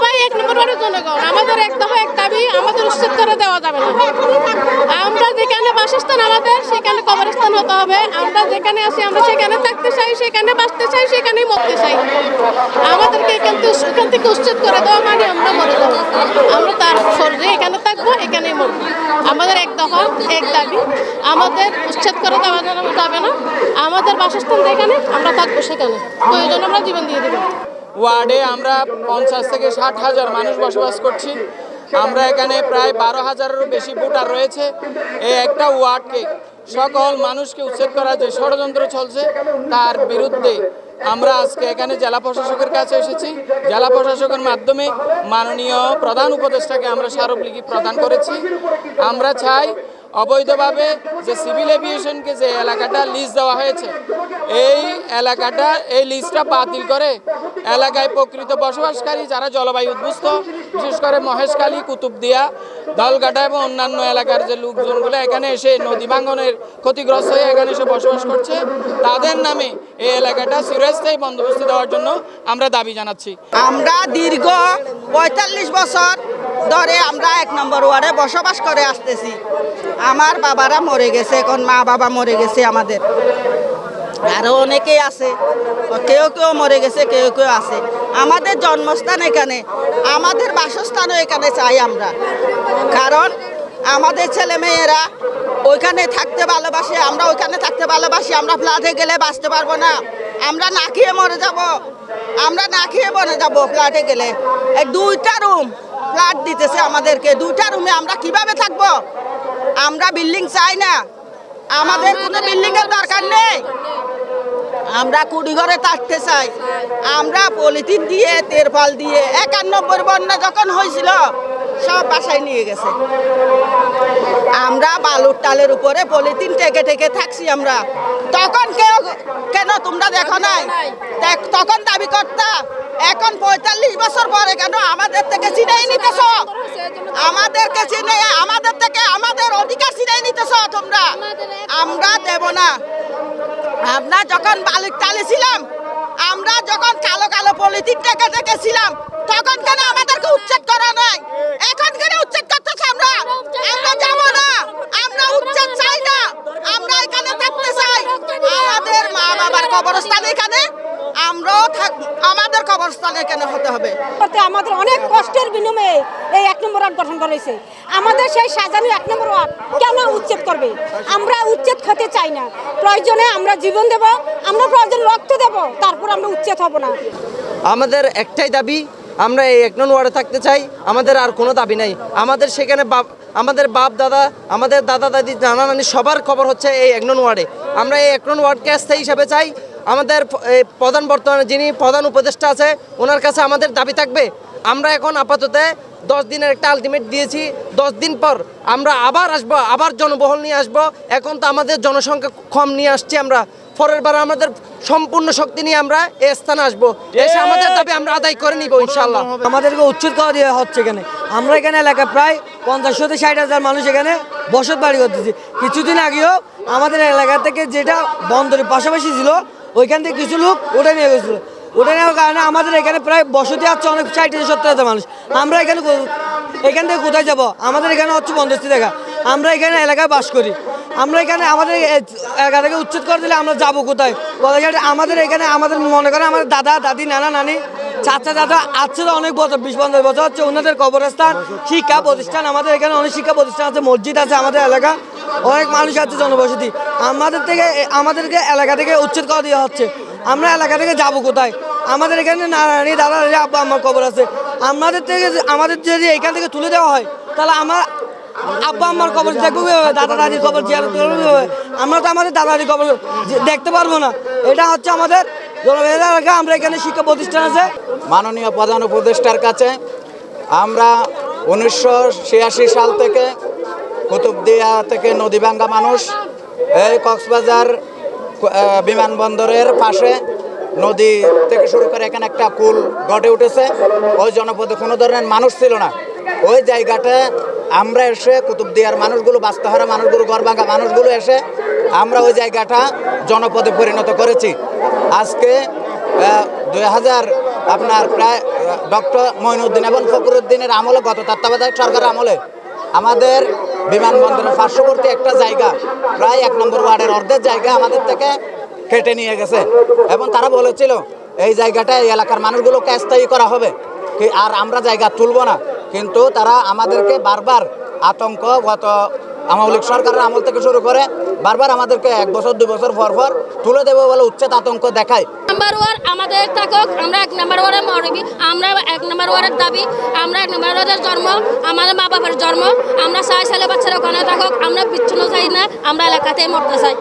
সবাই এক নম্বর ওয়ার্ডের জনগণ। আমাদের এক দফা এক দাবি, আমাদের উচ্ছেদ করে দেওয়া যাবে না। আমরা যেখানে বাসস্থান আমাদের, সেখানে কবরস্থান হতে হবে। আমরা যেখানে আছি, আমরা সেখানে থাকতে চাই, সেখানে বাঁচতে চাই, সেখানেই মরতে চাই। আমাদেরকে এখান থেকে এখান থেকে উচ্ছেদ করে দেওয়া মানে আমরা মরে যাব। আমরা তার ফর্জে এখানে থাকব, এখানেই মরবো। আমাদের এক দফা, এক দাবি। আমাদের উচ্ছেদ করে দেওয়া যাবে না। আমাদের বাসস্থান যেখানে, আমরা থাকব সেখানে। প্রয়োজন আমরা জীবন দিয়ে দেবো। ওয়ার্ডে আমরা পঞ্চাশ থেকে ষাট হাজার মানুষ বসবাস করছি। আমরা এখানে প্রায় বারো হাজারেরও বেশি ভোটার রয়েছে। এই একটা ওয়ার্ডকে, সকল মানুষকে উচ্ছেদ করার যে ষড়যন্ত্র চলছে, তার বিরুদ্ধে আমরা আজকে এখানে জেলা প্রশাসকের কাছে এসেছি। জেলা প্রশাসকের মাধ্যমে মাননীয় প্রধান উপদেষ্টাকে আমরা স্মারকলিপি প্রদান করেছি। আমরা চাই অবৈধভাবে যে সিভিল এভিয়েশনকে যে এলাকাটা লিজ দেওয়া হয়েছে, এই এলাকাটা, এই লিজটা বাতিল করে এলাকায় প্রকৃত বসবাসকারী যারা জলবায়ু উদ্বুস্ত বিশেষ করে মহেশখালী কুতুবদিয়া দলঘাটা এবং অন্যান্য এলাকার যে লোকজনগুলো এখানে এসে নদী ভাঙ্গনের ক্ষতিগ্রস্ত হয়ে এখানে এসে বসবাস করছে, তাদের নামে এই এলাকাটা চিরস্থায়ী বন্দোবস্ত দেওয়ার জন্য আমরা দাবি জানাচ্ছি। আমরা দীর্ঘ পঁয়তাল্লিশ বছর ধরে আমরা এক নম্বর ওয়ার্ডে বসবাস করে আসতেছি। আমার বাবারা মরে গেছে, এখন মা বাবা মরে গেছে আমাদের। আরও অনেকেই আছে, কেউ কেউ মরে গেছে, কেউ কেউ আছে। আমাদের জন্মস্থান এখানে, আমাদের বাসস্থানও এখানে চাই আমরা। কারণ আমাদের ছেলে মেয়েরা ওইখানে থাকতে ভালোবাসে, আমরা ওইখানে থাকতে ভালোবাসি, আমরা ফ্ল্যাটে গেলে বাঁচতে পারব না। আমরা না খেয়ে মরে যাব, আমরা না খেয়ে মরে যাব ফ্ল্যাটে গেলে। দুইটা রুম ফ্ল্যাট দিতেছে আমাদেরকে। দুইটা রুমে আমরা কীভাবে থাকব? আমরা বিল্ডিং চাই না। আমাদের কোনো বিল্ডিংয়ের এর দরকার নেই। আমরা কুড়িঘরে থাকতে চাই। আমরা পলিথিন দিয়ে তেরপাল দিয়ে একানব্বই বন্যা যখন হয়েছিল সব বাসায় নিয়ে গেছে। আমরা বালুর টালের উপরে পলিথিন টেকে টেকে থাকছি আমরা। তখন কেউ, কেন তোমরা দেখো নাই? তখন দাবি করতা, এখন পঁয়তাল্লিশ বছর পরে কেন আমাদের থেকে চিনাই নিতেছ? আমাদেরকে চিনে আমাদের থেকে আমাদের অধিকার চিনাই নিতেছ তোমরা? আমরা দেব না। আমরা যখন বালির টালে ছিলাম আমরা যখন কালো কালো পলিথিন থেকে দেখেছিলাম ছিলাম তখন কেন আমাদেরকে উচ্ছেদ করা নাই? এখন কেন উচ্ছেদ করতেছে আমরা আমরা যাব না আমরা উচ্ছেদ চাই না আমরা এখানে থাকতে চাই আমাদের মা বাবার কবরস্থান এখানে আমরাও থাক আমাদের কবরস্থান এখানে হতে হবে? আমাদের অনেক কষ্টের বিনিময়ে এই এক নম্বর ওয়ার্ড গঠন করা হয়েছে। আমাদের সেই সাজানো এক নম্বর ওয়ার্ড কেন উচ্ছেদ করবে? আমরা উচ্ছেদ খেতে চাই না। প্রয়োজনে আমরা জীবন দেব আমরা প্রয়োজন রক্ত দেব তারপর আমরা উচ্ছেদ হব না। আমাদের একটাই দাবি আমরা এই এক নং ওয়ার্ডে থাকতে চাই আমাদের আর কোনো দাবি নাই। আমাদের সেখানে বাপ আমাদের বাপ দাদা আমাদের দাদা দাদি নানা নানি সবার খবর হচ্ছে এই এক নং ওয়ার্ডে। আমরা এই এক নং ওয়ার্ডকে স্থায়ী হিসাবে চাই আমাদের প্রধান বর্তমানে যিনি প্রধান উপদেষ্টা আছে, ওনার কাছে আমাদের দাবি থাকবে, আমরা এখন আপাতত দশ দিনের একটা আলটিমেট দিয়েছি, দশ দিন পর আমরা আবার আসব, আবার জনবহল নিয়ে আসব, এখন তো আমাদের জনসংখ্যা কম নিয়ে আসছি আমরা। পরের বার আমাদের সম্পূর্ণ শক্তি নিয়ে আমরা এ স্থানে আসব। এসে আমাদের দাবি আমরা আদায় করে নিব ইনশাল্লাহ আমাদেরকে উচ্ছেদ করা দেওয়া হচ্ছে এখানে। আমরা এখানে এলাকায় প্রায় পঞ্চাশ থেকে ষাট হাজার মানুষ এখানে বসত বাড়ি করতেছি। কিছুদিন আগেও আমাদের এলাকা থেকে যেটা বন্দরের পাশাপাশি ছিল ওইখান থেকে কিছু লোক উঠে নিয়ে গেছিল। উঠে নেওয়ার কারণে আমাদের এখানে প্রায় বসতি আছে অনেক ষাট থেকে সত্তর হাজার মানুষ। আমরা এখানে এখান থেকে কোথায় যাব? আমাদের এখানে হচ্ছে বন্দস্তি দেখা। আমরা এখানে এলাকায় বাস করি। আমরা এখানে আমাদের এ- এলাকা থেকে উচ্ছেদ করে দিলে আমরা যাব কোথায়? আমাদের এখানে আমাদের মনে করেন আমাদের দাদা, দাদি, নানা, নানি, চাচা দাদা আছে তো অনেক বছর, বিশ, পঞ্চাশ বছর হচ্ছে ওনাদের কবরস্থান, শিক্ষা প্রতিষ্ঠান, আমাদের এখানে অনেক শিক্ষা প্রতিষ্ঠান আছে, মসজিদ আছে আমাদের এলাকা, অনেক মানুষ আছে জনবসতি। আমাদের থেকে আমাদেরকে এলাকা থেকে উচ্ছেদ করে দেওয়া হচ্ছে। আমরা এলাকা থেকে যাব কোথায়? আমাদের এখানে দাদা, দাদি, আব্বা আমার কবর আছে। আমাদের থেকে আমাদের যদি এখান থেকে তুলে দেওয়া হয়, তাহলে আমার আব্বা আমার কবর দেখব কীভাবে? দাদা দাদির কবর? আমরা তো আমাদের দাদা দাদির কবর দেখতে পারব না। এটা হচ্ছে আমাদের এলাকা। আমরা এখানে শিক্ষা প্রতিষ্ঠান আছে। মাননীয় প্রধান উপদেষ্টার কাছে আমরা উনিশশো ছিয়াশি সাল থেকে কুতুবদিয়া থেকে নদীভাঙ্গা মানুষ, এই কক্সবাজার বিমানবন্দরের পাশে নদী থেকে শুরু করে এখানে একটা কুল গড়ে উঠেছে। ওই জনপদে কোনো ধরনের মানুষ ছিল না। ওই জায়গাটা আমরা এসে কুতুবদিয়ার মানুষগুলো, বাস্তাহারা মানুষগুলো গড়ভাঙ্গা মানুষগুলো এসে আমরা ওই জায়গাটা জনপদে পরিণত করেছি। আজকে দুই হাজার আপনার প্রায় ডক্টর মঈনুদ্দিন এবং ফখরুদ্দিনের আমলে, গত তত্ত্বাবধায়ক সরকারের আমলে আমাদের বিমানবন্দরের পার্শ্ববর্তী একটা জায়গা, প্রায় এক নম্বর ওয়ার্ডের অর্ধেক জায়গা আমাদের থেকে কেটে নিয়ে গেছে। এবং তারা বলেছিল, এই জায়গাটা এই এলাকার মানুষগুলোকে স্থায়ী করা হবে। আর আমরা জায়গা তুলবো না। কিন্তু তারা আমাদেরকে বারবার আতঙ্ক গত আওয়ামী লীগ সরকারের আমল থেকে শুরু করে বারবার আমাদেরকে এক বছর, দুই বছর পর পর তুলে দেবো বলে উচ্ছেদ আতঙ্ক দেখায়। নাম্বার ওয়ার আমাদের থাকুক, আমরা এক নাম্বার ওয়ারে মরবি আমরা এক নাম্বার ওয়ারের দাবি, আমরা এক নাম্বার ওয়ারের জন্ম, আমাদের মা বাবার জন্ম, আমরা চাই ছেলে বাচ্চারা ওখানে থাকুক, আমরা বিচ্ছিন্ন চাই না, আমরা এলাকাতেই মরতে চাই।